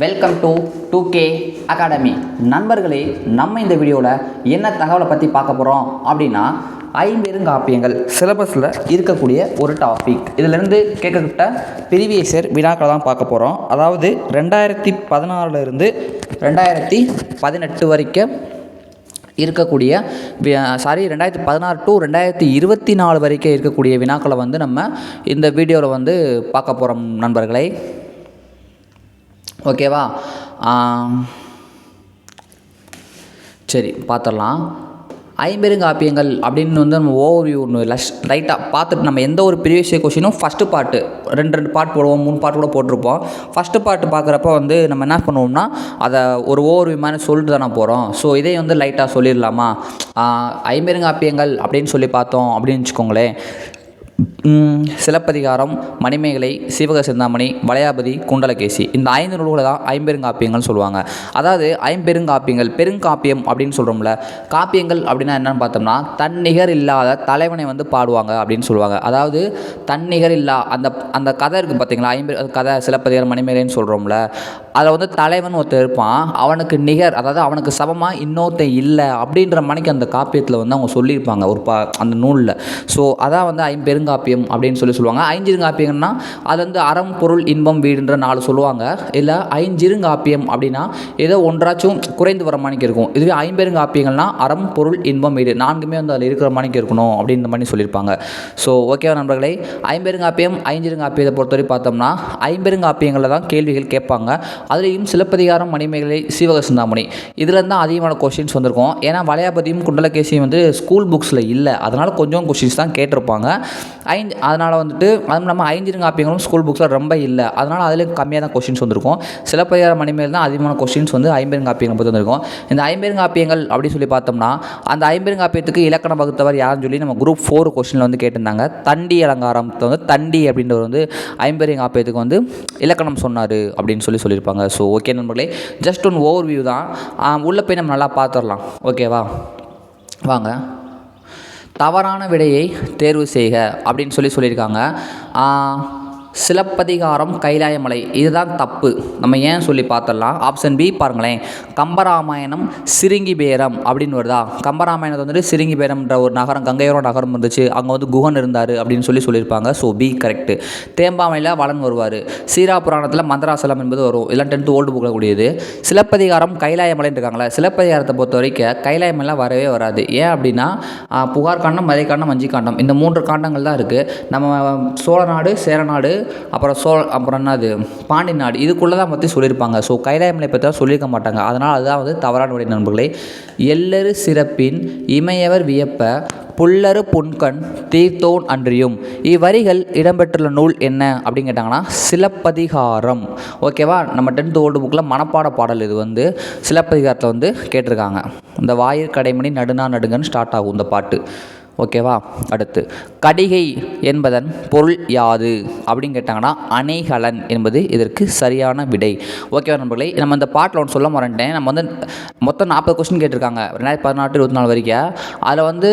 Welcome to two K academy நண்பர்களே நம்ம இந்த வீடியோவில் என்ன தகவலை பற்றி பார்க்க போகிறோம் அப்படின்னா ஐம்பெருங்காப்பியங்கள் சிலபஸில் இருக்கக்கூடிய ஒரு டாபிக் இதிலிருந்து கேட்கப்பட்ட ப்ரீவியஸர் வினாக்களை தான் பார்க்க போகிறோம் அதாவது ரெண்டாயிரத்தி பதினாறுலேருந்து ரெண்டாயிரத்தி பதினெட்டு வரைக்கும் இருக்கக்கூடிய சாரி ரெண்டாயிரத்தி பதினாறு டு ரெண்டாயிரத்தி இருபத்தி நாலு வரைக்கும் இருக்கக்கூடிய வினாக்களை வந்து நம்ம இந்த வீடியோவில் வந்து பார்க்க போகிறோம் நண்பர்களை. ஓகேவா? சரி பார்த்துடலாம் ஐம்பெருங்காப்பியங்கள் அப்படின்னு வந்து நம்ம ஓவர்வியூ ஒன்று லஷ் லைட்டாக பார்த்துட்டு நம்ம எந்த ஒரு ப்ரீவியஸ் கொஷினும் ஃபஸ்ட்டு பார்ட்டு ரெண்டு ரெண்டு பார்ட் போடுவோம் மூணு பார்ட் கூட போட்டிருப்போம். ஃபஸ்ட்டு பார்ட்டு பார்க்குறப்ப வந்து நம்ம என்ன பண்ணுவோம்னா அதை ஒரு ஓவர்வியூ மாதிரி சொல்லிட்டு தானே போகிறோம் ஸோ இதே வந்து லைட்டாக சொல்லிடலாமா? ஐம்பெருங்காப்பியங்கள் அப்படின்னு சொல்லி பார்த்தோம் அப்படின்னு வச்சுக்கோங்களேன். சிலப்பதிகாரம் மணிமேகலை சீவக சிந்தாமணி வளையாபதி குண்டலகேசி. இந்த ஐந்து நூல்களை தான் ஐம்பெருங்காப்பியங்கள்னு சொல்லுவாங்க. அதாவது ஐம்பெருங்காப்பியங்கள் பெருங்காப்பியம் அப்படின்னு சொல்கிறோம்ல காப்பியங்கள் அப்படின்னா என்னன்னு பார்த்தோம்னா தன்னிகர் இல்லாத தலைவனை வந்து பாடுவாங்க அப்படின்னு சொல்லுவாங்க. அதாவது தன்னிகர் இல்லா அந்த அந்த கதை இருக்குது பார்த்தீங்களா ஐம்பெரு கதை சிலப்பதிகாரம் மணிமேகலைன்னு சொல்கிறோம்ல அதில் வந்து தலைவன் ஒருத்தர் இருப்பான் அவனுக்கு நிகர் அதாவது அவனுக்கு சமமாக இன்னொருத்தன் இல்லை அப்படின்ற மணிக்கு அந்த காப்பியத்தில் வந்து அவங்க சொல்லியிருப்பாங்க ஒரு பா அந்த நூலில். ஸோ அதான் வந்து ஐஞ்சிருங்காப்பியம் அப்படின்னு சொல்லி சொல்லுவாங்க. ஐஞ்சிருங்காப்பியம்னா அது வந்து அறம் பொருள் இன்பம் வீடுன்ற நாலு சொல்லுவாங்க. இல்லை ஐஞ்சிருங்காப்பியம் அப்படின்னா ஏதோ ஒன்றாச்சும் குறைந்து வர மாணிக்கு இருக்கும். இதுவே ஐம்பெருங்காப்பியங்கள்னா அறம் பொருள் இன்பம் வீடு நான்குமே வந்து அதில் இருக்கிற மாணிக்கு இருக்கணும் அப்படின்ற மாதிரி சொல்லியிருப்பாங்க. ஸோ ஓகேவா நண்பர்களே? ஐம்பெருங்காப்பியம் ஐஞ்சிருங்காப்பியத்தை பொறுத்தவரை பார்த்தோம்னா ஐம்பெருங்காப்பியங்களில் தான் கேள்விகள் கேட்பாங்க. அதுலேயும் சிலப்பதிகாரம் மணிமேகலை சீவக சிந்தாமணி இதில் தான் அதிகமான கொஷின்ஸ் வந்திருக்கும். ஏன்னா வளையாபதியும் குண்டலகேசியும் வந்து ஸ்கூல் புக்ஸில் இல்லை. அதனால் கொஞ்சம் கொஷின்ஸ் தான் கேட்டிருப்பாங்க. ஐந்து அதனால் வந்துட்டு அதுவும் இல்லாமல் ஐஞ்சிருங்காப்பியங்களும் ஸ்கூல் புக்ஸில் ரொம்ப இல்லை. அதனால் அதில் கம்மியாக தான் கொஷின்ஸ் வந்திருக்கும். சிலப்பதிகாரம் மணிமேல் தான் அதிகமான கொஷின்ஸ் வந்து ஐம்பெருங்காப்பியங்கள் பற்றி வந்திருக்கும். இந்த ஐம்பெருங்காப்பியங்கள் அப்படின்னு சொல்லி பார்த்தோம்னா அந்த ஐம்பெருங்காப்பியத்துக்கு இலக்கணம் வகுத்தவர் யாருன்னு சொல்லி நம்ம குரூப் ஃபோர் கொஷினில் வந்து கேட்டிருந்தாங்க. தண்டி அலங்காரத்தை வந்து தண்டி அப்படின்றவர் வந்து ஐம்பெருங்காப்பியத்துக்கு வந்து இலக்கணம் சொன்னார் அப்படின்னு சொல்லி சொல்லியிருப்பாங்க. ஸோ ஓகே நண்பர்களே ஜஸ்ட் ஒன் ஓவர் வியூ தான் உள்ளே போய் நம்ம நல்லா பார்த்துடலாம். ஓகேவா வாங்க. தவறான விடையை தேர்வு செய்க அப்படின்னு சொல்லி சொல்லியிருக்காங்க. சிலப்பதிகாரம் கைலாயமலை. இதுதான் தப்பு. நம்ம ஏன் சொல்லி பார்த்துடலாம்? ஆப்ஷன் பி பாருங்களேன். கம்பராமாயணம் சிறுங்கி பேரம் அப்படின்னு வருதா? கம்பராமாயணத்தை வந்துட்டு சிறுங்கி பேரம்ன்ற ஒரு நகரம் கங்கையோர நகரம் இருந்துச்சு. அங்கே வந்து குகன் இருந்தார் அப்படின்னு சொல்லி சொல்லியிருப்பாங்க. ஸோ பி கரெக்டு தேம்பாமையில் வளன் வருவார். சீரா புராணத்தில் மந்திராசலம் என்பது வரும். இதெல்லாம் டென்த்து ஓல்டு புக்கில் கூடியது. சிலப்பதிகாரம் கைலாயமலைன்னு இருக்காங்களே சிலப்பதிகாரத்தை பொறுத்த வரைக்கும் கைலாயமலை வரவே வராது. ஏன் அப்படின்னா புகார் காண்டம் மதை காண்டம் வஞ்சி காண்டம். இந்த மூன்று காண்டங்கள் தான் இருக்குது நம்ம சோழநாடு சேரநாடு அப்புறம் சோ அப்புறம் என்னது பாண்டி நாடு இதுக்குள்ளே தான் பற்றி சொல்லியிருப்பாங்க. ஸோ கைலாயமலை பற்றி தான் சொல்லியிருக்க மாட்டாங்க. அதனால் அதுதான் வந்து தவறான உடைய நண்பர்களே. எல்லரு சிறப்பின் இமையவர் வியப்ப புல்லரு புன்கண் தீர்த்தோன் அன்றியும். இவ்வரிகள் இடம்பெற்றுள்ள நூல் என்ன? அப்படின்னு கேட்டாங்கன்னா சிலப்பதிகாரம். ஓகேவா நம்ம டென்த் ஓல்டு புக்கில் மனப்பாட பாடல் இது வந்து சிலப்பதிகாரத்தில் வந்து கேட்டிருக்காங்க. இந்த வாயிற்கடைமணி நடுனா நடுங்கன்னு ஸ்டார்ட் ஆகும் இந்த பாட்டு. ஓகேவா? அடுத்து கடிகை என்பதன் பொருள் யாது? அப்படின்னு கேட்டாங்கன்னா அணைகலன் என்பது இதற்கு சரியான விடை. ஓகேவா நண்பர்களே? நம்ம இந்த பாட்டில் ஒன்று சொல்ல மாட்டேன் நம்ம வந்து மொத்தம் நாற்பது கொஸ்டின் கேட்டிருக்காங்க. ரெண்டாயிரத்தி பதினாட்டு இருபத்தி நாலு வரைக்கும். அதில் வந்து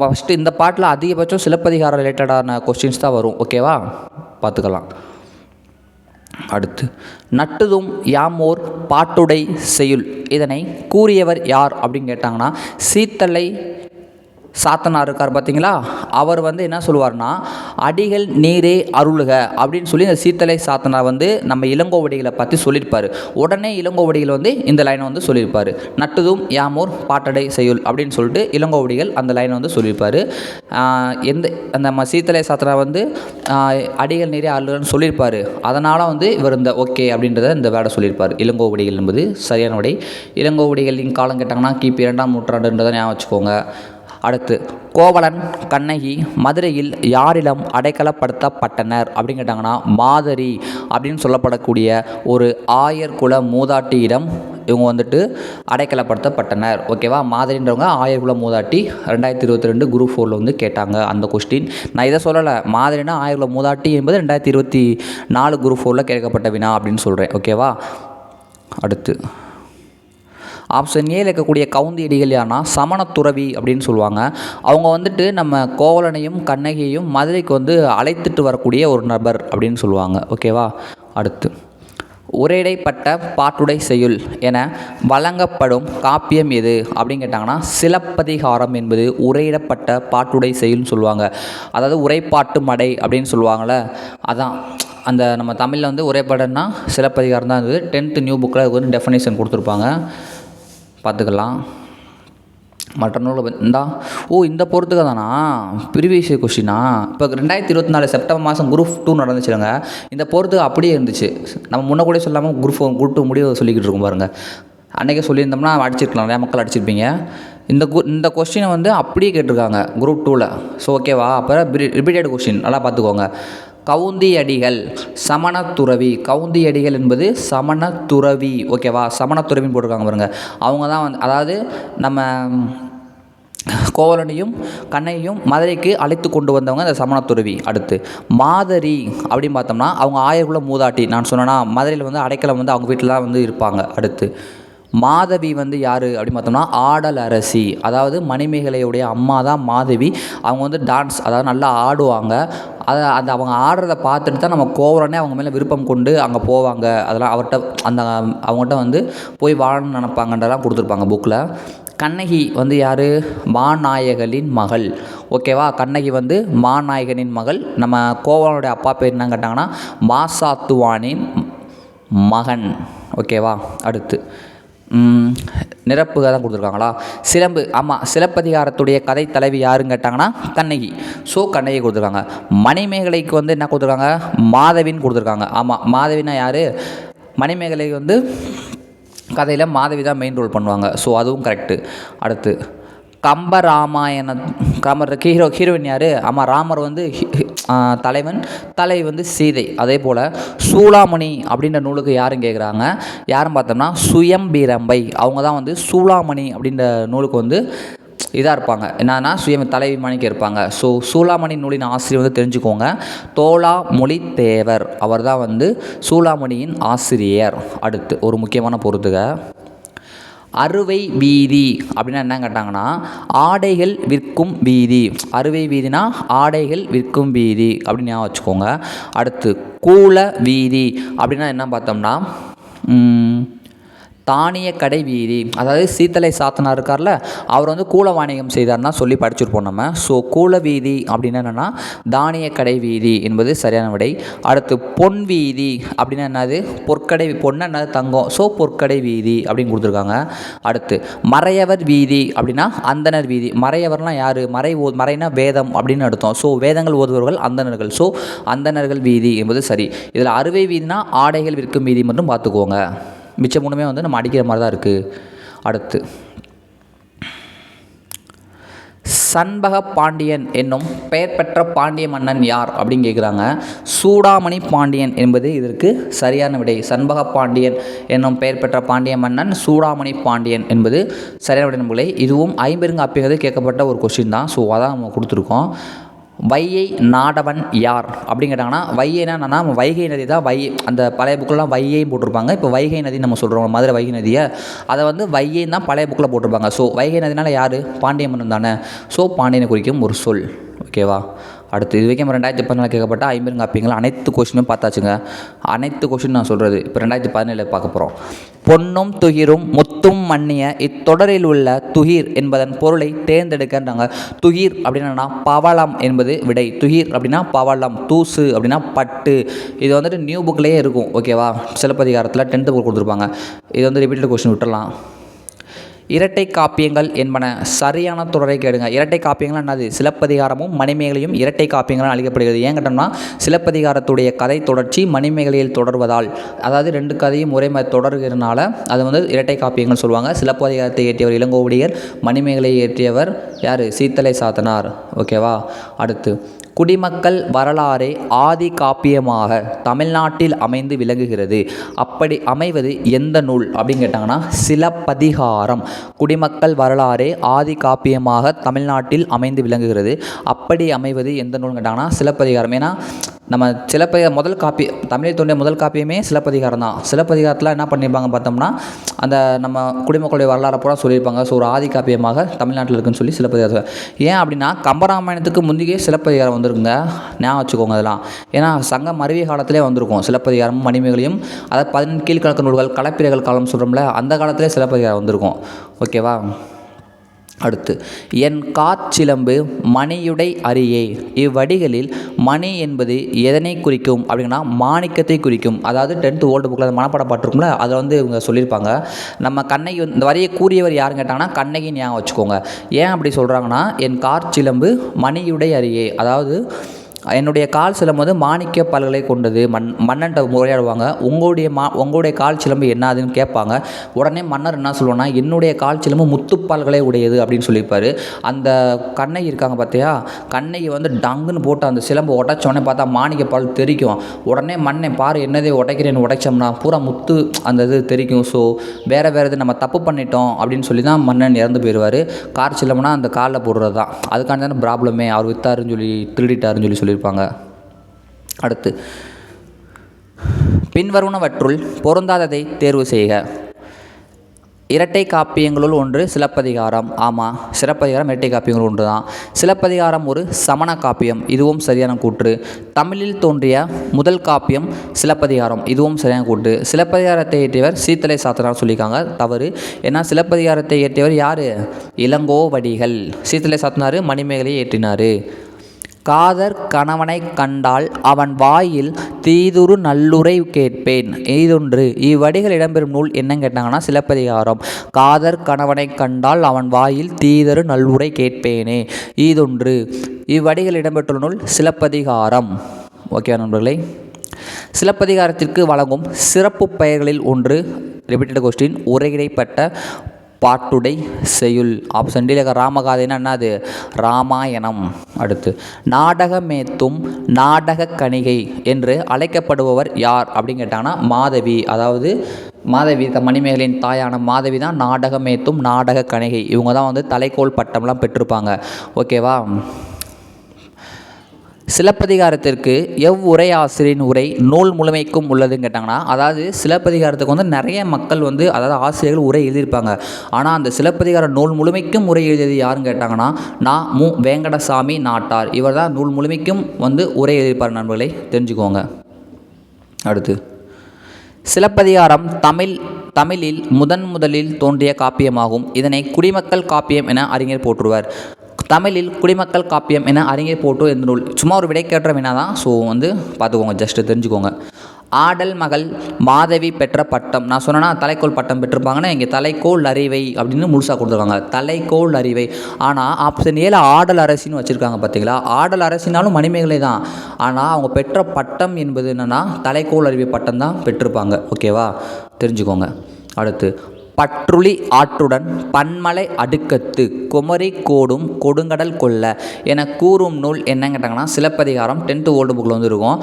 ஃபஸ்ட்டு இந்த பாட்டில் அதிகபட்சம் சிலப்பதிகாரம் ரிலேட்டடான கொஸ்டின்ஸ் தான் வரும். ஓகேவா? பார்த்துக்கலாம் அடுத்து நட்டுதும் யாமோர் பாட்டுடை செய்யுள். இதனை கூறியவர் யார் அப்படின்னு கேட்டாங்கன்னா சீத்தலை சாத்தனார் இருக்கார் பார்த்தீங்களா? அவர் வந்து என்ன சொல்லுவார்னா அடிகள் நீரே அருளுக அப்படின்னு சொல்லி இந்த சீத்தலை சாத்தனார் வந்து நம்ம இளங்கோவடிகளை பற்றி சொல்லியிருப்பார். உடனே இளங்கோவடிகள் வந்து இந்த லைனை வந்து சொல்லியிருப்பார். நட்டுதும் யாமோர் பாட்டடை செய்யுள் அப்படின்னு சொல்லிட்டு இளங்கோவடிகள் அந்த லைனை வந்து சொல்லியிருப்பார். எந்த அந்த நம்ம சீத்தலை சாத்தனார் வந்து அடிகள் நீரே அருளுகன்னு சொல்லியிருப்பார். அதனால் வந்து இவர் இந்த ஓகே அப்படின்றத இந்த வேடை சொல்லியிருப்பார். இளங்கோவடிகள் என்பது சரியான விடை. இளங்கோவடிகளின் காலம் கேட்டாங்கன்னா கிபி இரண்டாம் நூற்றாண்டுன்றதை ஞாபகம் வச்சுக்கோங்க. அடுத்து கோவலன் கண்ணகி மதுரையில் யாரிடம் அடைக்கலப்படுத்தப்பட்டனர்? அப்படின்னு கேட்டாங்கன்னா மாதரி அப்படின்னு சொல்லப்படக்கூடிய ஒரு ஆயர் குல மூதாட்டியிடம் இவங்க வந்துட்டு அடைக்கலப்படுத்தப்பட்டனர். ஓகேவா மாதிரின்றவங்க ஆயர் மூதாட்டி ரெண்டாயிரத்தி இருபத்தி ரெண்டு குரூப் ஃபோரில் வந்து கேட்டாங்க அந்த கொஸ்டின் நான் இதை சொல்லலை. மாதிரினா ஆயர்குல மூதாட்டி என்பது ரெண்டாயிரத்தி இருபத்தி நாலு குரூப் ஃபோரில் கேட்கப்பட்ட வினா அப்படின்னு சொல்கிறேன் ஓகேவா அடுத்து ஆப்ஷன் ஏல இருக்கக்கூடிய கவுந்தியடிகள் யாருன்னா சமணத்துறவி அப்படின்னு சொல்லுவாங்க. அவங்க வந்துட்டு நம்ம கோவலனையும் கண்ணகியையும் மதுரைக்கு வந்து அழைத்துட்டு வரக்கூடிய ஒரு நபர் அப்படின்னு சொல்லுவாங்க. ஓகேவா அடுத்து. உரையிடைப்பட்ட பாட்டுடை செய்யுள் என வழங்கப்படும் காப்பியம் எது அப்படின்னு கேட்டாங்கன்னா சிலப்பதிகாரம் என்பது உரையிடப்பட்ட பாட்டுடை செய்யுள்னு சொல்லுவாங்க. அதாவது உரைப்பாட்டு மடை அப்படின்னு சொல்லுவாங்கள்ல அதான். அந்த நம்ம தமிழில் வந்து உரைப்பாடுன்னா சிலப்பதிகாரம் தான் இருந்தது டென்த்து நியூ புக்கில் அதுக்கு வந்து டெஃபனேஷன் கொடுத்துருப்பாங்க. பார்த்துக்கலாம். மற்ற நூலை இந்தா ஓ இந்த பொறுத்துக்கு தானா? ப்ரீவியஸ் கொஷினா இப்போ ரெண்டாயிரத்தி இருபத்தி நாலு செப்டம்பர் மாதம் குரூப் டூ நடந்துச்சுங்க இந்த பொறுத்துக்கு அப்படியே இருந்துச்சு. நம்ம முன்ன கூட சொல்லாமல் குரூப் குரூப் டூ முடிவு சொல்லிக்கிட்டு இருக்கோம் பாருங்கள் அன்றைக்கே சொல்லியிருந்தோம்னா அடிச்சிருக்கலாம். நிறையா மக்கள் அடிச்சிருப்பீங்க. இந்த கு இந்த கொஸ்டினை வந்து அப்படியே கேட்டிருக்காங்க குரூப் டூவில் ஸோ ஓகேவா அப்புறம் ரிப்பீட்டட் கொஸ்டின் நல்லா பார்த்துக்கோங்க. கவுந்தி அடிகள் சமணத்துறவி. கவுந்தி அடிகள் என்பது சமணத்துறவி. ஓகேவா சமணத்துறவின்னு போட்டிருக்காங்க பாருங்கள் அவங்க தான் வந்து அதாவது நம்ம கோவலனையும் கண்ணையும் மதுரைக்கு அழைத்து கொண்டு வந்தவங்க இந்த சமணத்துறவி அடுத்து. மாதரி அப்படின்னு பார்த்தோம்னா அவங்க ஆயர்குள்ள மூதாட்டி. நான் சொன்னேன்னா மதுரையில் வந்து அடைக்கலம் வந்து அவங்க வீட்டில் தான் வந்து இருப்பாங்க அடுத்து. மாதவி வந்து யார் அப்படின்னு பார்த்தோம்னா ஆடல் அரசி. அதாவது மணிமேகலையுடைய அம்மா தான் மாதவி. அவங்க வந்து டான்ஸ் அதாவது நல்லா ஆடுவாங்க. அதை அந்த அவங்க ஆடுறத பார்த்துட்டு தான் நம்ம கோவலனே அவங்க மேலே விருப்பம் கொண்டு அங்கே போவாங்க. அதெல்லாம் அவர்கிட்ட அந்த அவங்ககிட்ட வந்து போய் வாழணும்னு நினப்பாங்கன்றலாம் கொடுத்துருப்பாங்க புக்கில் கண்ணகி வந்து யார்? மாநாயகனின் மகள். ஓகேவா கண்ணகி வந்து மாநாயகனின் மகள். நம்ம கோவலனுடைய அப்பா பேர் என்ன கேட்டாங்கன்னா மாசாத்துவானின் மகன். ஓகேவா அடுத்து. நிரப்புக தான் கொடுத்துருக்காங்களா? சிலம்பு ஆமாம் சிலப்பதிகாரத்துடைய கதை தலைவி யாருன்னு கேட்டாங்கன்னா கண்ணகி. ஸோ கண்ணகி கொடுத்துருக்காங்க. மணிமேகலைக்கு வந்து என்ன கொடுத்துருக்காங்க? மாதவின்னு கொடுத்துருக்காங்க. ஆமாம் மாதவினா யார்? மணிமேகலை வந்து கதையில் மாதவி தான் மெயின் ரோல் பண்ணுவாங்க. ஸோ அதுவும் கரெக்டு அடுத்து கம்பராமாயண கம்பர் ஹீரோ ஹீரோயின் யார்? ஆமாம் ராமர் வந்து ஹி- தலைவன் தலை வந்து சீதை. அதே போல் சூளாமணி அப்படின்ற நூலுக்கு யாரும் கேட்குறாங்க யாரும் பார்த்தோம்னா சுயம்பீரம்பை. அவங்க தான் வந்து சூளாமணி அப்படின்ற நூலுக்கு வந்து இதாக இருப்பாங்க. என்னன்னா சுயம் தலைவி மணிக்கு இருப்பாங்க. ஸோ சூளாமணி நூலின் ஆசிரியர் வந்து தெரிஞ்சுக்கோங்க. தோலா மொழி தேவர் அவர் தான் வந்து சூளாமணியின் ஆசிரியர். அடுத்து ஒரு முக்கியமான பொறுத்துக. அறுவை வீதி அப்படின்னா என்ன கேட்டாங்கன்னா ஆடைகள் விற்கும் வீதி. அறுவை வீதினா ஆடைகள் விற்கும் வீதி அப்படின்னு ஞாபகம் வச்சுக்கோங்க. அடுத்து கூல வீதி அப்படின்னா என்ன பார்த்தோம்னா தானிய கடை வீதி. அதாவது சீத்தலை சாத்தனார் இருக்கார்ல அவர் வந்து கூல வாணிகம் செய்தார்னா சொல்லி படிச்சிருப்போம் நம்ம. ஸோ கூல வீதி அப்படின்னா என்னென்னா தானிய கடை வீதி என்பது சரியான விடை. அடுத்து பொன் வீதி அப்படின்னா என்னது? பொற்கடை பொண்ணு என்னது? தங்கம். ஸோ பொற்கடை வீதி அப்படின்னு கொடுத்துருக்காங்க. அடுத்து மறையவர் வீதி அப்படின்னா அந்தனர் வீதி. மறையவர்லாம் யார்? மறை ஓ மறைனா வேதம் அப்படின்னு அடுத்தோம் ஸோ வேதங்கள் ஓதுபவர்கள் அந்தணர்கள் ஸோ அந்தணர்கள் வீதி என்பது சரி. இதில் அறுவை வீதினா ஆடைகள் விற்கும் வீதி மட்டும் பார்த்துக்கோங்க. மிச்சம் மூணுமே வந்து நம்ம அடிக்கிற மாதிரி தான் இருக்குது அடுத்து. சண்பக பாண்டியன் என்னும் பெயர் பெற்ற பாண்டிய மன்னன் யார் அப்படின்னு கேட்குறாங்க சூடாமணி பாண்டியன் என்பது இதற்கு சரியான விடை. சண்பக பாண்டியன் என்னும் பெயர் பெற்ற பாண்டிய மன்னன் சூடாமணி பாண்டியன் என்பது சரியான விடை நம்பளை இதுவும் ஐம்பெருங்காப்பியங்கிறது கேட்கப்பட்ட ஒரு கொஸ்டின் தான். ஸோ அதான் நம்ம கொடுத்துருக்கோம். வையை நாடவன் யார் அப்படின்னு கேட்டாங்கன்னா வையைனா என்னன்னா வைகை நதி தான் வை அந்த பழைய புக்கெல்லாம் வையையும் போட்டிருப்பாங்க. இப்போ வைகை நதி நம்ம சொல்கிறோம் மதுரை வைகை நதியை. அதை வந்து வையைன்னு தான் பழைய புக்கில் போட்டிருப்பாங்க. ஸோ வைகை நதினால் யார்? பாண்டிய மன்னன் தானே. ஸோ பாண்டியனை குறிக்கும் ஒரு சொல். ஓகேவா அடுத்து இது வரைக்கும் ரெண்டாயிரத்தி பதினாலு கேட்கப்பட்ட ஐம்பெருங்காப்பியங்கள் அனைத்து கொஷினும் பார்த்தாச்சுங்க. அனைத்து கொஷின் நான் சொல்கிறது இப்போ ரெண்டாயிரத்தி பதினேழு பார்க்க போகிறோம் பொன்னும் துகிரும் முத்தும் மண்ணிய இத்தொடரில் உள்ள துகிர் என்பதன் பொருளை தேர்ந்தெடுக்கின்றாங்க. துகிர் அப்படின்னா பவளம் என்பது விடை. துகிர் அப்படின்னா பவளம் தூசு அப்படின்னா பட்டு. இது வந்துட்டு நியூ புக்லேயே இருக்கும். ஓகேவா சிலப்பதிகாரத்தில் டென்த்து புக் கொடுத்துருப்பாங்க. இது வந்து ரிப்பீட்டட் கொஷின் விட்டுறலாம். இரட்டை காப்பியங்கள் என்பன சரியான தொடரை கேடுங்க. இரட்டை காப்பியங்கள் என்னது? சிலப்பதிகாரமும் மணிமேகலையும் இரட்டை காப்பியங்களால் அளிக்கப்படுகிறது ஏன் கேட்டோம்னா சிலப்பதிகாரத்துடைய கதை தொடர்ச்சி மணிமேகலையில் தொடர்வதால். அதாவது ரெண்டு கதையும் ஒரே மாதிரி தொடர்கிறதுனால அது வந்து இரட்டை காப்பியங்கள் சொல்லுவாங்க. சிலப்பதிகாரத்தை இயற்றியவர் இளங்கோவடியர் மணிமேகலையை இயற்றியவர் யார்? சீத்தலை சாத்தனார். ஓகேவா? அடுத்து குடிமக்கள் வரலாறே ஆதி காப்பியமாக தமிழ்நாட்டில் அமைந்து விளங்குகிறது. அப்படி அமைவது எந்த நூல்? அப்படின்னு கேட்டாங்கன்னா சிலப்பதிகாரம். குடிமக்கள் வரலாறே ஆதி காப்பியமாக தமிழ்நாட்டில் அமைந்து விளங்குகிறது. அப்படி அமைவது எந்த நூல்னு கேட்டாங்கன்னா சிலப்பதிகாரம். ஏன்னா நம்ம சிலப்பதிக முதல் காப்பி தமிழில் தோன்றிய முதல் காப்பியமே சிலப்பதிகாரம் தான். சிலப்பதிகாரத்தில் என்ன பண்ணியிருப்பாங்க பார்த்தோம்னா அந்த நம்ம குடிமக்களுடைய வரலாறு பூரா சொல்லியிருப்பாங்க. ஸோ ஒரு ஆதி காப்பியமாக தமிழ்நாட்டில் இருக்குன்னு சொல்லி சிலப்பதிகாரம் ஏன் அப்படின்னா கம்பராமாயணத்துக்கு முந்தையே சிலப்பதிகாரம் வந்திருக்குங்க. ஞாபகம் வச்சுக்கோங்க அதெல்லாம். ஏன்னா சங்கம் அருவிய காலத்திலே வந்திருக்கும் சிலப்பதிகாரமும் மணிமேகலையும். அதாவது பதினெட்டு கீழ்கணக்கு நூல்கள் கலப்பிரர்கள் காலம் சொல்கிறோம்ல அந்த காலத்திலே சிலப்பதிகாரம் வந்திருக்கும். ஓகேவா? அடுத்து என் காச்சிலம்பு மணியுடை அரியே இவ்வடிகளில் மணி என்பது எதனை குறிக்கும்? அப்படின்னா மாணிக்கத்தை குறிக்கும். அதாவது டென்த்து ஓல்டு புக்கில் அந்த மனப்பாடம் பாட்டிருக்கும்ல அதை வந்து இவங்க சொல்லியிருப்பாங்க நம்ம கண்ணகி வந்து இந்த வரியை கூறியவர் யாருன்னு கேட்டாங்கன்னா கண்ணகி ஞாபகம் வச்சுக்கோங்க. ஏன் அப்படி சொல்கிறாங்கன்னா என் காற்சிலம்பு மணியுடை அரியே. அதாவது என்னுடைய கால் சிலம்பு வந்து மாணிக்க பல்களை கொண்டது. மன் மன்னன்ட்ட உரையாடுவாங்க. உங்களுடைய மா உங்களுடைய கால் சிலம்பு என்னதுன்னு கேட்பாங்க. உடனே மன்னர் என்ன சொல்லுவான்னா என்னுடைய கால் சிலம்பு முத்துப்பால்களை உடையது அப்படின்னு சொல்லியிருப்பாரு. அந்த கண்ணகி இருக்காங்க பார்த்தியா கண்ணகி வந்து டங்குன்னு போட்டு அந்த சிலம்பு உடச்ச உடனே பார்த்தா மாணிக்க பால் தெரிக்கும். உடனே மண்ணை பாரு என்னதே உடைக்கிறேன்னு உடைச்சோம்னா பூரா முத்து அந்த இது தெரிக்கும். ஸோ வேறு வேறு இது நம்ம தப்பு பண்ணிட்டோம் அப்படின்னு சொல்லி தான் மன்னன் இறந்து போயிடுவார். கார் சிலம்புனா அந்த காலில் போடுறது தான் அதுக்கான தானே ப்ராப்ளமே அவர் வித்தாருன்னு சொல்லி திருடிட்டாருன்னு சொல்லி சொல்லியிருப்பாங்க. அடுத்து பின்வருவனவற்றுள் பொருந்தாததை தேர்வு செய்க. இரட்டை காப்பியங்களுள் ஒன்று சிலப்பதிகாரம். ஆமாம் சிலப்பதிகாரம் இரட்டை காப்பியங்கள் ஒன்று தான் சிலப்பதிகாரம் ஒரு சமண காப்பியம் இதுவும் சரியான கூற்று. தமிழில் தோன்றிய முதல் காப்பியம் சிலப்பதிகாரம் இதுவும் சரியான கூற்று. சிலப்பதிகாரத்தை இயற்றியவர் சீத்தலை சாத்தனார் சொல்லியிருக்காங்க. தவறு. ஏன்னா சிலப்பதிகாரத்தை இயற்றியவர் யார்? இளங்கோவடிகள். சீத்தலை சாத்தனார் மணிமேகலையை இயற்றினார் காதர் கணவனை கண்டால் அவன் வாயில் தீதுரு நல்லுரை கேட்பேன். இதொன்று இவ்வடிகள் இடம்பெறும் நூல் என்ன கேட்டாங்கன்னா சிலப்பதிகாரம். காதர் கணவனை கண்டால் அவன் வாயில் தீதரு நல்லுரை கேட்பேனே. இதொன்று இவ்வடிகள் இடம்பெற்றுள்ள நூல் சிலப்பதிகாரம். ஓகே நண்பர்களே. சிலப்பதிகாரத்திற்கு வழங்கும் சிறப்பு பெயர்களில் ஒன்று ரிப்பீட்டட் கொஸ்டின் உரையிடைப்பட்ட பாட்டுடை செய்யுள். ஆப்ஷன் டியில் ராமகாதைன்னா என்னது? ராமாயணம். அடுத்து நாடகமேத்தும் நாடக கணிகை என்று அழைக்கப்படுபவர் யார் அப்படின்னு கேட்டாங்கன்னா மாதவி. அதாவது மாதவி த மணிமேகலின் தாயான மாதவி தான் நாடகமேத்தும் நாடக கணிகை. இவங்க தான் வந்து தலைக்கோல் பட்டம்லாம் பெற்றிருப்பாங்க. ஓகேவா சிலப்பதிகாரத்திற்கு எவ்வுரை ஆசிரியரின் உரை நூல் முழுமைக்கும் உள்ளதுன்னு கேட்டாங்கன்னா அதாவது சிலப்பதிகாரத்துக்கு வந்து நிறைய மக்கள் வந்து அதாவது ஆசிரியர்கள் உரை எழுதியிருப்பாங்க. ஆனால் அந்த சிலப்பதிகார நூல் முழுமைக்கும் உரை எழுதியது யாருன்னு கேட்டாங்கன்னா நான் மு. வேங்கடசாமி நாட்டார். இவர் தான் நூல் முழுமைக்கும் வந்து உரை எழுதியிருப்பார் நண்பர்களை. தெரிஞ்சுக்கோங்க. அடுத்து. சிலப்பதிகாரம் தமிழ் தமிழில் முதன் முதலில் தோன்றிய காப்பியமாகும். இதனை குடிமக்கள் காப்பியம் என அறிஞர் போற்றுவர். தமிழில் குடிமக்கள் காப்பியம் என அறிஞர் போட்டு இந்த நூல் சும்மா ஒரு விடை கேட்ட வினா தான். ஸோ வந்து பார்த்துக்கோங்க ஜஸ்ட்டு தெரிஞ்சுக்கோங்க. ஆடல் மகள் மாதவி பெற்ற பட்டம். நான் சொன்னேன்னா தலைக்கோல் பட்டம் பெற்றிருப்பாங்கன்னா இங்கே தலைக்கோல் அறிவை அப்படின்னு முழுசாக கொடுத்துருக்காங்க. தலைக்கோல் அறிவை. ஆனால் ஆப்ஷன் ஏல ஆடல் அரசின்னு வச்சுருக்காங்க பார்த்தீங்களா? ஆடல் அரசினாலும் மணிமேகலை தான். ஆனால் அவங்க பெற்ற பட்டம் என்பது என்னென்னா தலைக்கோல் அறிவை பட்டம் தான் பெற்றிருப்பாங்க. ஓகேவா தெரிஞ்சுக்கோங்க. அடுத்து பற்றுளி ஆற்றுடன் பன்மலை அடுக்கத்து குமரி கோடும் கொடுங்கடல் கொல்ல என கூறும் நூல் என்னன்னு கேட்டாங்கன்னா சிலப்பதிகாரம் டென்த்து ஓல்டு புக்கில் வந்து இருக்கும்.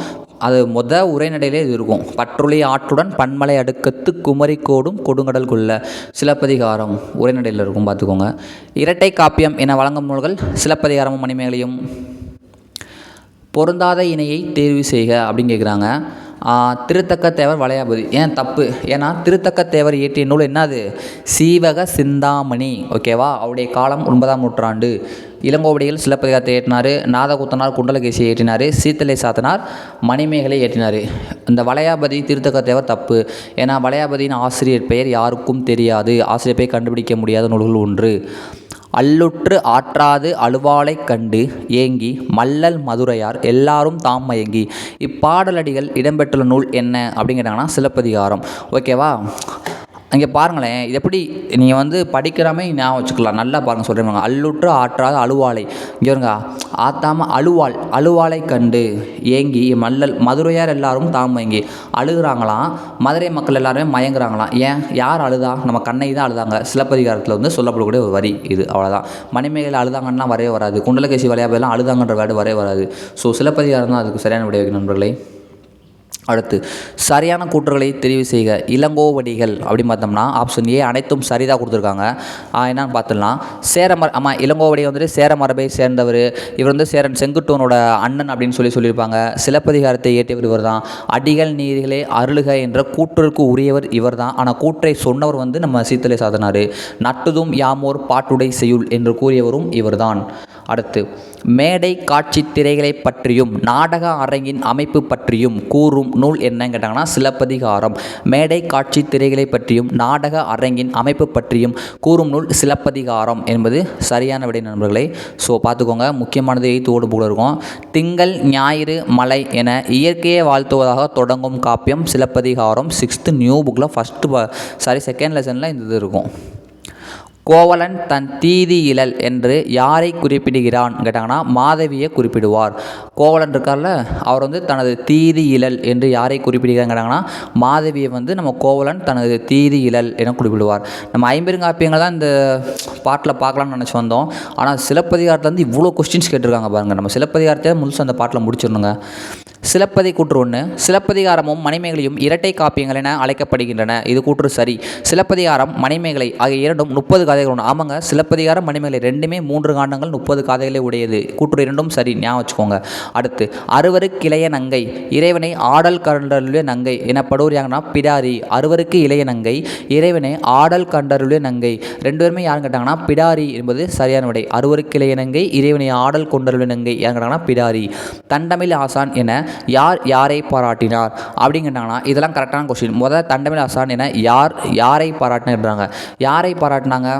அது மொத உரைநடையிலே இது இருக்கும். பற்றுளி ஆற்றுடன் பன்மலை அடுக்கத்து குமரி கோடும் கொடுங்கடல் கொல்ல சிலப்பதிகாரம் உரைநடையில் இருக்கும் பார்த்துக்கோங்க. இரட்டை காப்பியம் என வழங்கும் நூல்கள் சிலப்பதிகாரமும் மணிமேகலையும். பொருந்தாத இணையை தேர்வு செய்க அப்படின்னு கேட்குறாங்க திருத்தக்க தேவர் வளையாபதி. ஏன் தப்பு? ஏன்னா திருத்தக்க தேவர் இயற்றிய நூல் என்னது? சீவக சிந்தாமணி. ஓகேவா அவருடைய காலம் ஒன்பதாம் நூற்றாண்டு. இளங்கோவடிகள் சிலப்பதிகாரத்தை ஏற்றினார் நாதகுத்தனார் குண்டலகேசி ஏற்றினார் சீத்தலை சாத்தனார் மணிமேகலை ஏற்றினார் இந்த வளையாபதி திருத்தக்க தேவர் தப்பு. ஏன்னா வளையாபதியின் ஆசிரியர் பெயர் யாருக்கும் தெரியாது. ஆசிரியர் பெயர் கண்டுபிடிக்க முடியாத நூல்கள் ஒன்று. அல்லுற்று ஆற்றாது அழுவாளைக் கண்டு ஏங்கி மல்லல் மதுரையார் எல்லாரும் தாம் மயங்கி இப்பாடலடிகள் இடம்பெற்றுள்ள நூல் என்ன? அப்படின்னு சிலப்பதிகாரம். ஓகேவா? இங்கே பாருங்களேன் இது எப்படி நீங்கள் வந்து படிக்கிறாமே ஞாபகம் வச்சுக்கலாம். நல்லா பாருங்கள் சொல்கிறேன் அல்லுற்று ஆற்றாத அழுவாளை இங்கே வருங்க ஆத்தாம அழுவாள் அழுவாளை கண்டு ஏங்கி மல்லல் மதுரையார் எல்லாரும் தாம் மயங்கி அழுகுறாங்களாம். மதுரை மக்கள் எல்லாருமே மயங்குறாங்களாம். ஏன்? யார் அழுதா? நம்ம கண்ணை தான் அழுதாங்க. சிலப்பதிகாரத்தில் வந்து சொல்லப்படக்கூடிய ஒரு வரி இது அவ்வளோதான் மணிமேகலை அழுதாங்கன்னா வரவே வராது. குண்டலகேசி வளையாபெல்லாம் அழுதாங்கன்ற வேடு வரவே வராது. ஸோ சிலப்பதிகாரம் தான் அதுக்கு சரியான விடை நண்பர்களே. அடுத்து சரியான கூற்றுகளை தெரிவு செய்க. இளங்கோவடிகள் அப்படின்னு பார்த்தோம்னா ஆப்ஷன் ஏ அனைத்தும் சரிதாக கொடுத்துருக்காங்க. என்னன்னு பார்த்துடலாம். சேரமர ஆமாம் இளங்கோவடி வந்துட்டு சேர மரபை சேர்ந்தவர். இவர் வந்து சேரன் செங்குட்டுவனோட அண்ணன் அப்படின்னு சொல்லி சொல்லியிருப்பாங்க. சிலப்பதிகாரத்தை இயற்றியவர் இவர் தான் அடிகள் நீதிகளே அருளுக என்ற கூற்றுக்கு உரியவர் இவர் தான் ஆனால் கூற்றை சொன்னவர் வந்து நம்ம சீத்தலை சாதனார். நட்டுதும் யாமோர் பாட்டுடை செய்யுள் என்று கூறியவரும் இவர்தான். அடுத்து மேடை காட்சி திரைகளை பற்றியும் நாடக அரங்கின் அமைப்பு பற்றியும் கூறும் நூல் என்னன்னு கேட்டாங்கன்னா சிலப்பதிகாரம். மேடை காட்சி திரைகளை பற்றியும் நாடக அரங்கின் அமைப்பு பற்றியும் கூறும் நூல் சிலப்பதிகாரம் என்பது சரியான விடை நண்பர்களை. ஸோ பார்த்துக்கோங்க முக்கியமானது எய்த்து ஓடு இருக்கும். திங்கள் ஞாயிறு மலை என இயற்கையை வாழ்த்துவதாக தொடங்கும் காப்பியம் சிலப்பதிகாரம். சிக்ஸ்த்து நியூ புக்கில் ஃபஸ்ட்டு சாரி செகண்ட் லெசனில் இந்த இது இருக்கும். கோவலன் தன் தீதி இழல் என்று யாரை குறிப்பிடுகிறான்? கேட்டாங்கன்னா மாதவியை குறிப்பிடுவார். கோவலன் இருக்கார்ல அவர் வந்து தனது தீதி இழல் என்று யாரை குறிப்பிடுகிறான்னு கேட்டாங்கன்னா மாதவியை வந்து நம்ம கோவலன் தனது தீதி இழல் என குறிப்பிடுவார். நம்ம ஐம்பெருங்காப்பியங்கள் தான் இந்த பாட்டில் பார்க்கலாம்னு நினச்சி வந்தோம். ஆனால் சிலப்பதிகாரத்தில் வந்து இவ்வளோ கொஸ்டின்ஸ் கேட்டிருக்காங்க பாருங்கள் நம்ம சிலப்பதிகாரத்தை முழுசு அந்த பாட்டில் முடிச்சிடணுங்க. சிலப்பதி கூற்று ஒன்று சிலப்பதிகாரமும் மணிமேகலையும் இரட்டை காப்பியங்கள் என அழைக்கப்படுகின்றன. இது கூற்று சரி. சிலப்பதிகாரம் மணிமேகலை ஆகிய இரண்டும் முப்பது கதைகள் ஒன்று. ஆமாங்க சிலப்பதிகாரம் மணிமேகலை ரெண்டுமே மூன்று காண்டங்கள் முப்பது கதைகளே உடையது. கூற்று இரண்டும் சரி. ஞாபகம் வச்சுக்கோங்க. அடுத்து அறுவருக்கு இளைய நங்கை இறைவனை ஆடல் கண்டருளிய நங்கை எனப்படுவோர் யாங்கன்னா பிடாரி. அறுவருக்கு இளைய நங்கை இறைவனை ஆடல் கண்டருளிய நங்கை. ரெண்டு பேருமே யாருன்னு கேட்டாங்கன்னா பிடாரி என்பது சரியான விடை. அறுவருக்கு இளைய நங்கை இறைவனை ஆடல் கொண்டருளிய நங்கை. யாருன்னு கேட்டாங்கன்னா பிடாரி. தண்டமிழ் ஆசான் என யார் யாரை பாராட்டினார்? அப்படிங்கிறாங்கன்னா இதெல்லாம் கரெக்டான கொஸ்டின் முதல்ல தண்டமிழ் ஆசான் என யார் யாரை பாராட்டினாங்க யாரை பாராட்டினாங்க?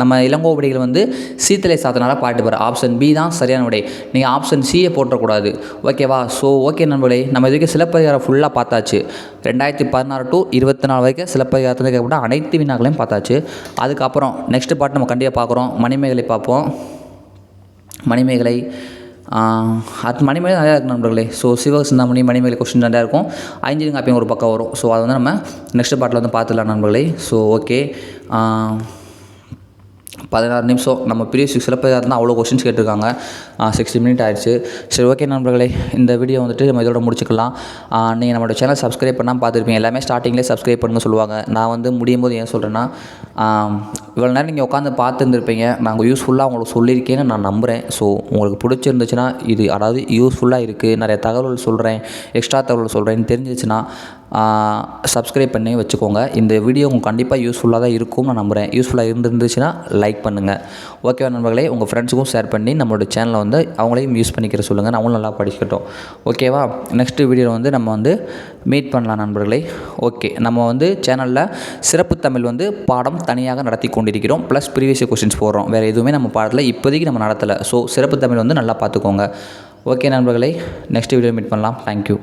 நம்ம இளங்கோவடிகள் வந்து சீத்தலை சாத்தனால பாட்டு பாரு ஆப்ஷன் பி தான் சரியான விடை. நீங்கள் ஆப்ஷன் சியை போட்டக்கூடாது. ஓகேவா ஸோ ஓகே நண்பர்களே நம்ம இதுக்கு சிலப்பதிகாரம் ஃபுல்லாக பார்த்தாச்சு. ரெண்டாயிரத்தி பதினாறு டு இருபத்தி நாலு வரைக்கும் சிலப்பதிகாரத்தில் கேட்கப்பட்ட அனைத்து வினாக்களையும் பார்த்தாச்சு. அதுக்கப்புறம் நெக்ஸ்ட் பாட்டு நம்ம கண்டிப்பாக பார்க்குறோம். மணிமேகலை பார்ப்போம். மணிமேகலை அது மணிமேலே நிறையா இருக்கு நண்பர்களே. ஸோ சிவசிந்தாமணி மணிமேலே கொஸ்டின் நிறையா இருக்கும். ஐஞ்சிலிங்க காப்பியம் ஒரு பக்கம் வரும். ஸோ அதை வந்து நம்ம நெக்ஸ்ட் பாட்டில் வந்து பார்த்துடலாம் நண்பர்களே. ஸோ ஓகே பதினாறு நிமிஷம். நம்ம ப்ரீவியஸ் சிலப்பதிகாரம் தான் அவ்வளோ கொஸ்டின்ஸ் கேட்டிருக்காங்க. சிக்ஸ்டி மினிட் ஆயிடுச்சு. சரி ஓகே நண்பர்களே இந்த வீடியோ வந்துட்டு நம்ம இதோட முடிச்சுக்கலாம். நீங்கள் நம்மளோட சேனல் சப்ஸ்கிரைப் பண்ணால் பார்த்துருப்பீங்க. எல்லாமே ஸ்டார்டிங்லேயே சப்ஸ்கிரைப் பண்ணுங்க சொல்லுவாங்க. நான் வந்து முடியும் போது ஏன் சொல்கிறேன்னா இவ்வளோ நேரம் நீங்கள் உட்காந்து பார்த்துருந்துருப்பீங்க. நாங்கள் யூஸ்ஃபுல்லாக உங்களுக்கு சொல்லியிருக்கேன்னு நான் நம்புகிறேன் ஸோ உங்களுக்கு பிடிச்சிருந்துச்சுன்னா இது அதாவது யூஸ்ஃபுல்லாக இருக்குது நிறைய தகவல்கள் சொல்கிறேன் எக்ஸ்ட்ரா தகவல் சொல்கிறேன்னு தெரிஞ்சிச்சுன்னா சப்ஸ்கிரைப் பண்ணி வச்சுக்கோங்க. இந்த வீடியோ உங்களுக்கு கண்டிப்பாக யூஸ்ஃபுல்லாக தான் இருக்கும். நான் நம்புகிறேன் யூஸ்ஃபுல்லாக இருந்துருந்துச்சுன்னா லைக் பண்ணுங்கள் ஓகேவா நண்பர்களே? உங்கள் ஃப்ரெண்ட்ஸுக்கும் ஷேர் பண்ணி நம்மளோட சேனலை வந்து அவங்களையும் யூஸ் பண்ணிக்கிற சொல்லுங்கள் நம்மளும் நல்லா படிக்கட்டும் ஓகேவா நெக்ஸ்ட் வீடியோவில் வந்து நம்ம வந்து மீட் பண்ணலாம் நண்பர்களே. ஓகே நம்ம வந்து சேனலில் சிறப்பு தமிழ் வந்து பாடம் தனியாக நடத்தி கொண்டிருக்கிறோம். ப்ளஸ் ப்ரீவியஸ் கொஸ்டின்ஸ் போடுறோம். வேறு எதுவுமே நம்ம பாடத்தில் இப்போதைக்கு நம்ம நடத்தலை. ஸோ சிறப்பு தமிழ் வந்து நல்லா பார்த்துக்கோங்க. ஓகே நண்பர்களே? நெக்ஸ்ட் வீடியோ மீட் பண்ணலாம். Thank you